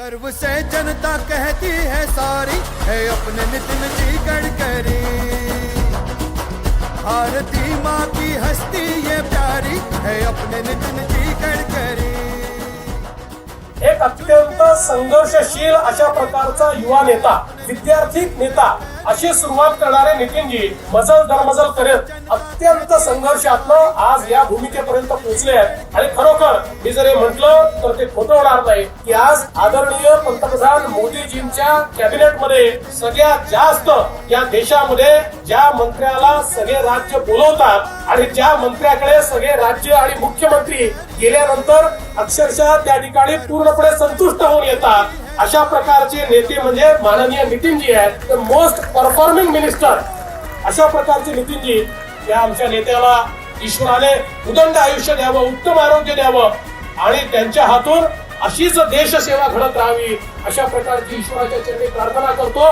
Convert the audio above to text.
गर्व से जनता कहती है सारी है अपने नितिन जी गडकरी। भारती माँ की हस्ती ये प्यारी है अपने नितिन जी गडकरी। एक अत्यंत संघर्षशील अशा प्रकारचा युवा नेता विद्यार्थी नेता अशी सुरुवात करणारे नितीनजी मजल दरमजल करत अत्यंत संघर्षातनं आज या भूमिकेपर्यंत पोहोचले आहेत. आणि खरोखर मी जर हे म्हटलं तर ते खोटं होणार नाही की आज आदरणीय पंतप्रधान मोदीजींच्या कॅबिनेटमध्ये सगळ्यात जास्त या देशामध्ये ज्या मंत्र्याला सगळे राज्य बोलवतात आणि ज्या मंत्र्याकडे सगळे राज्य आणि मुख्यमंत्री गेल्यानंतर अक्षरशः त्या ठिकाणी पूर्णपणे संतुष्ट होऊन येतात. अशा प्रकारचे नेते म्हणजे माननीय नितीनजी आहेत. द मोस्ट परफॉर्मिंग मिनिस्टर अशा प्रकारचे नितीनजी या आमच्या नेत्याला ईश्वराने उदंड आयुष्य द्यावं उत्तम आरोग्य द्यावं आणि त्यांच्या हातून अशीच देशसेवा घडत राहावी अशा प्रकारची ईश्वराच्या चरणी प्रार्थना करतो.